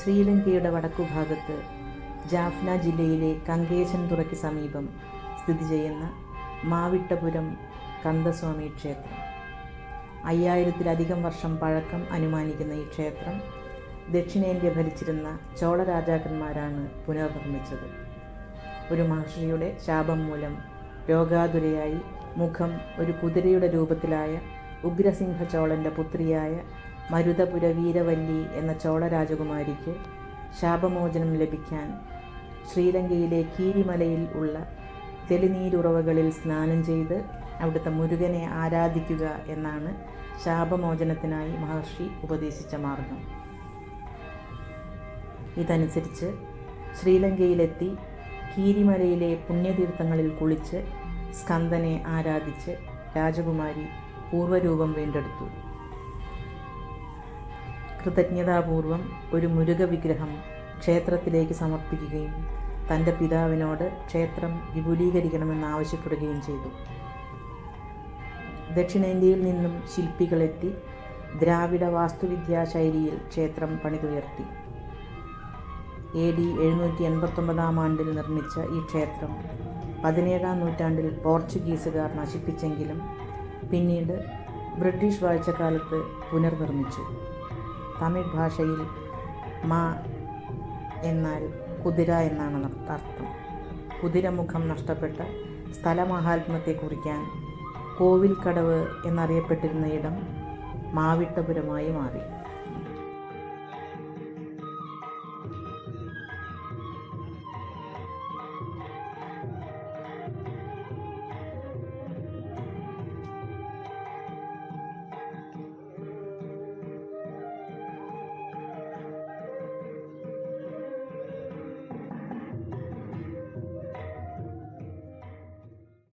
ശ്രീലങ്കയുടെ വടക്കുഭാഗത്ത് ജാഫ്ന ജില്ലയിലെ കങ്കേശൻ തുറയ്ക്ക് സമീപം സ്ഥിതി ചെയ്യുന്ന മാവിട്ടപുരം കന്ദസ്വാമി ക്ഷേത്രം. അയ്യായിരത്തിലധികം വർഷം പഴക്കം അനുമാനിക്കുന്ന ഈ ക്ഷേത്രം ദക്ഷിണേന്ത്യ ഭരിച്ചിരുന്ന ചോള രാജാക്കന്മാരാണ് പുനർനിർമ്മിച്ചത്. ഒരു മഹർഷിയുടെ ശാപം മൂലം രോഗാതുരയായി മുഖം ഒരു കുതിരയുടെ രൂപത്തിലായ ഉഗ്രസിംഹ ചോളന്റെ പുത്രിയായ മരുതപുര വീരവല്ലി എന്ന ചോളരാജകുമാരിക്ക് ശാപമോചനം ലഭിക്കാൻ ശ്രീലങ്കയിലെ കീരിമലയിൽ ഉള്ള തെളിനീരുറവകളിൽ സ്നാനം ചെയ്ത് അവിടുത്തെ മുരുകനെ ആരാധിക്കുക എന്നാണ് ശാപമോചനത്തിനായി മഹർഷി ഉപദേശിച്ച മാർഗം. ഇതനുസരിച്ച് ശ്രീലങ്കയിലെത്തി കീരിമലയിലെ പുണ്യതീർത്ഥങ്ങളിൽ കുളിച്ച് സ്കന്ദനെ ആരാധിച്ച് രാജകുമാരി പൂർവരൂപം വീണ്ടെടുത്തു. കൃതജ്ഞതാപൂർവം ഒരു മുരുക വിഗ്രഹം ക്ഷേത്രത്തിലേക്ക് സമർപ്പിക്കുകയും തന്റെ പിതാവിനോട് ക്ഷേത്രം വിപുലീകരിക്കണമെന്ന് ആവശ്യപ്പെടുകയും ചെയ്തു. ദക്ഷിണേന്ത്യയിൽ നിന്നും ശില്പികളെത്തി ദ്രാവിഡ വാസ്തുവിദ്യാ ശൈലിയിൽ ക്ഷേത്രം പണിതുയർത്തി. എ ഡി എഴുന്നൂറ്റി എൺപത്തൊമ്പതാം ആണ്ടിൽ നിർമ്മിച്ച ഈ ക്ഷേത്രം പതിനേഴാം നൂറ്റാണ്ടിൽ പോർച്ചുഗീസുകാർ നശിപ്പിച്ചെങ്കിലും പിന്നീട് ബ്രിട്ടീഷ് വാഴ്ചക്കാലത്ത് പുനർനിർമ്മിച്ചു. തമിഴ് ഭാഷയിൽ മാ എന്നാൽ കുതിര എന്നാണ് അർത്ഥം. കുതിരമുഖം നഷ്ടപ്പെട്ട സ്ഥലമഹാത്മ്യത്തെ കുറിക്കാൻ കോവിൽക്കടവ് എന്നറിയപ്പെട്ടിരുന്ന ഇടം മാവിട്ടപുരമായി മാറി.